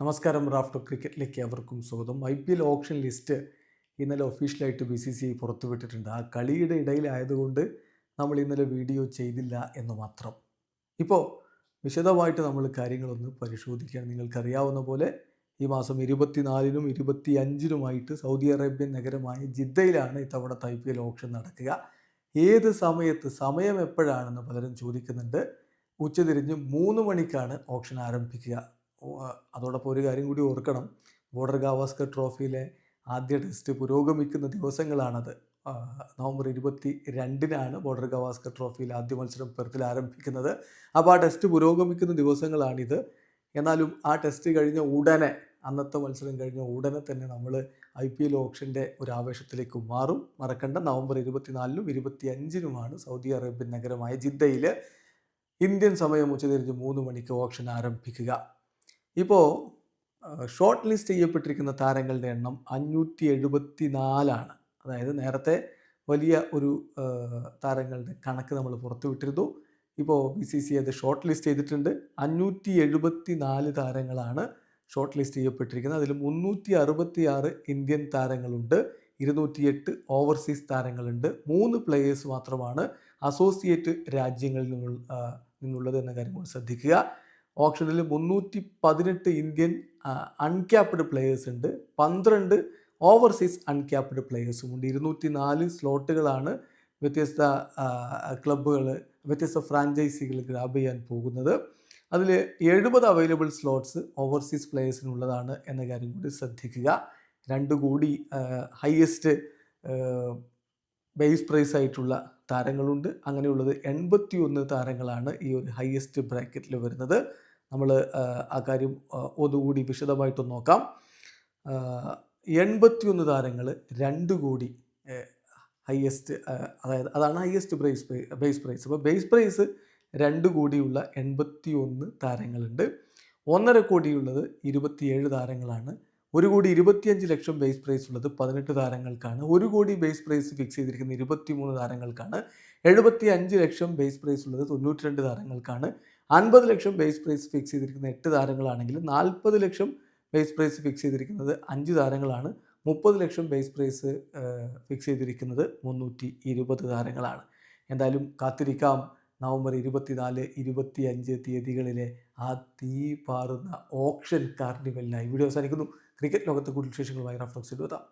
നമസ്കാരം റാഫ്റ്റോ ക്രിക്കറ്റിലേക്ക് അവർക്കും സ്വാഗതം. I P L option list ഇന്നലെ ഒഫീഷ്യലായിട്ട് ബി സി സി ഐ പുറത്തുവിട്ടിട്ടുണ്ട്. ആ കളിയുടെ ഇടയിലായതുകൊണ്ട് നമ്മൾ ഇന്നലെ വീഡിയോ ചെയ്തില്ല എന്ന് മാത്രം. ഇപ്പോൾ വിശദമായിട്ട് നമ്മൾ കാര്യങ്ങളൊന്ന് പരിശോധിക്കുകയാണ് നിങ്ങൾക്കറിയാവുന്ന പോലെ ഈ മാസം ഇരുപത്തിനാലിനും ഇരുപത്തി അഞ്ചിനുമായിട്ട് സൗദി അറേബ്യൻ നഗരമായ ജിദ്ദയിലാണ് ഇത്തവണത്തെ ഐ പി എൽ ഓപ്ഷൻ നടക്കുക. ഏത് സമയത്ത് സമയം എപ്പോഴാണെന്ന് പലരും ചോദിക്കുന്നുണ്ട്. ഉച്ചതിരിഞ്ഞ് മൂന്ന് മണിക്കാണ് ഓപ്ഷൻ ആരംഭിക്കുക. അതോടൊപ്പം ഒരു കാര്യം കൂടി ഓർക്കണം. ബോർഡർ ഗാവാസ്കർ ട്രോഫിയിലെ ആദ്യ ടെസ്റ്റ് പുരോഗമിക്കുന്ന ദിവസങ്ങളാണത്. നവംബർ ഇരുപത്തി രണ്ടിനാണ് ബോർഡർ ഗവാസ്കർ ട്രോഫിയിൽ ആദ്യ മത്സരം പെർത്തിൽ ആരംഭിക്കുന്നത്. അപ്പോൾ ആ ടെസ്റ്റ് പുരോഗമിക്കുന്ന ദിവസങ്ങളാണിത്. എന്നാലും ആ ടെസ്റ്റ് കഴിഞ്ഞ ഉടനെ അന്നത്തെ മത്സരം കഴിഞ്ഞ ഉടനെ തന്നെ നമ്മൾ ഐ പി എൽ ഓപ്ഷന്റെ ഒരു ആവേശത്തിലേക്ക് മാറും. മറക്കണ്ട നവംബർ ഇരുപത്തിനാലിനും ഇരുപത്തി അഞ്ചിനുമാണ് സൗദി അറേബ്യൻ നഗരമായ ജിദ്ദയിൽ ഇന്ത്യൻ സമയം ഉച്ചതിരിഞ്ഞ് മൂന്ന് മണിക്ക് ഓപ്ഷൻ ആരംഭിക്കുക. ഇപ്പോൾ ഷോർട്ട് ലിസ്റ്റ് ചെയ്യപ്പെട്ടിരിക്കുന്ന താരങ്ങളുടെ എണ്ണം അഞ്ഞൂറ്റി എഴുപത്തി നാലാണ് അതായത് നേരത്തെ വലിയ ഒരു താരങ്ങളുടെ കണക്ക് നമ്മൾ പുറത്തുവിട്ടിരുന്നു ഇപ്പോൾ ബി സി സി അത് ഷോർട്ട് ലിസ്റ്റ് ചെയ്തിട്ടുണ്ട്. അഞ്ഞൂറ്റി എഴുപത്തി നാല് താരങ്ങളാണ് ഷോർട്ട് ലിസ്റ്റ് ചെയ്യപ്പെട്ടിരിക്കുന്നത്. അതിൽ മുന്നൂറ്റി അറുപത്തി ആറ് ഇന്ത്യൻ താരങ്ങളുണ്ട്. ഇരുന്നൂറ്റിയെട്ട് ഓവർസീസ് താരങ്ങളുണ്ട്. മൂന്ന് പ്ലേയേഴ്സ് മാത്രമാണ് അസോസിയേറ്റ് രാജ്യങ്ങളിൽ നിന്നുള്ള നിന്നുള്ളത് എന്ന കാര്യം ശ്രദ്ധിക്കുക. ഓപ്ഷനിൽ മുന്നൂറ്റി പതിനെട്ട് ഇന്ത്യൻ അൺക്യാപ്ഡ് പ്ലെയേഴ്സ് ഉണ്ട്. പന്ത്രണ്ട് ഓവർസീസ് അൺക്യാപ്ഡ് പ്ലെയേഴ്സും ഉണ്ട്. ഇരുന്നൂറ്റി നാല് സ്ലോട്ടുകളാണ് വ്യത്യസ്ത ക്ലബ്ബുകൾ വ്യത്യസ്ത ഫ്രാഞ്ചൈസികൾ ഗ്രാബ് ചെയ്യാൻ പോകുന്നത്. അതിൽ എഴുപത് അവൈലബിൾ സ്ലോട്ട്സ് ഓവർസീസ് പ്ലെയേഴ്സിനുള്ളതാണ് എന്ന കാര്യം കൂടി ശ്രദ്ധിക്കുക. രണ്ട് കൂടി ഹയസ്റ്റ് ബേസ് പ്രൈസ് ആയിട്ടുള്ള താരങ്ങളുണ്ട്. അങ്ങനെയുള്ളത് എൺപത്തി ഒന്ന് താരങ്ങളാണ് ഈ ഒരു ഹയസ്റ്റ് ബ്രാക്കറ്റിൽ വരുന്നത്. നമ്മൾ ആ കാര്യം ഒന്നുകൂടി വിശദമായിട്ട് നോക്കാം. എൺപത്തിയൊന്ന് താരങ്ങൾ രണ്ട് കോടി ഹയസ്റ്റ് അതായത് അതാണ് ഹയസ്റ്റ് പ്രൈസ് ബേസ് പ്രൈസ് അപ്പോൾ ബേസ് പ്രൈസ് രണ്ട് കോടിയുള്ള എൺപത്തി ഒന്ന് താരങ്ങളുണ്ട്. ഒന്നര കോടിയുള്ളത് ഇരുപത്തിയേഴ് താരങ്ങളാണ്. ഒരു കോടി ഇരുപത്തിയഞ്ച് ലക്ഷം ബേസ് പ്രൈസ് ഉള്ളത് പതിനെട്ട് താരങ്ങൾക്കാണ്. ഒരു കോടി ബേസ് പ്രൈസ് ഫിക്സ് ചെയ്തിരിക്കുന്ന ഇരുപത്തിമൂന്ന് താരങ്ങൾക്കാണ്. എഴുപത്തി അഞ്ച് ലക്ഷം ബേസ് പ്രൈസ് ഉള്ളത് തൊണ്ണൂറ്റി രണ്ട് താരങ്ങൾക്കാണ്. അൻപത് ലക്ഷം ബേസ് പ്രൈസ് ഫിക്സ് ചെയ്തിരിക്കുന്ന എട്ട് താരങ്ങളാണെങ്കിൽ നാൽപ്പത് ലക്ഷം ബേസ് പ്രൈസ് ഫിക്സ് ചെയ്തിരിക്കുന്നത് അഞ്ച് താരങ്ങളാണ്. മുപ്പത് ലക്ഷം ബേസ് പ്രൈസ് ഫിക്സ് ചെയ്തിരിക്കുന്നത് മുന്നൂറ്റി ഇരുപത് താരങ്ങളാണ്. എന്തായാലും കാത്തിരിക്കാം. നവംബർ ഇരുപത്തിനാല് ഇരുപത്തി അഞ്ച് തീയതികളിലെ ആ തീ പാറുന്ന ഓപ്ഷൻ കാർണിവലിനായി വീഡിയോ അവസാനിക്കുന്നു. ക്രിക്കറ്റ് ലോകത്തെ കൂടുതൽ വിശേഷങ്ങളുമായി റഫ്ലക്സ് എഴുതാം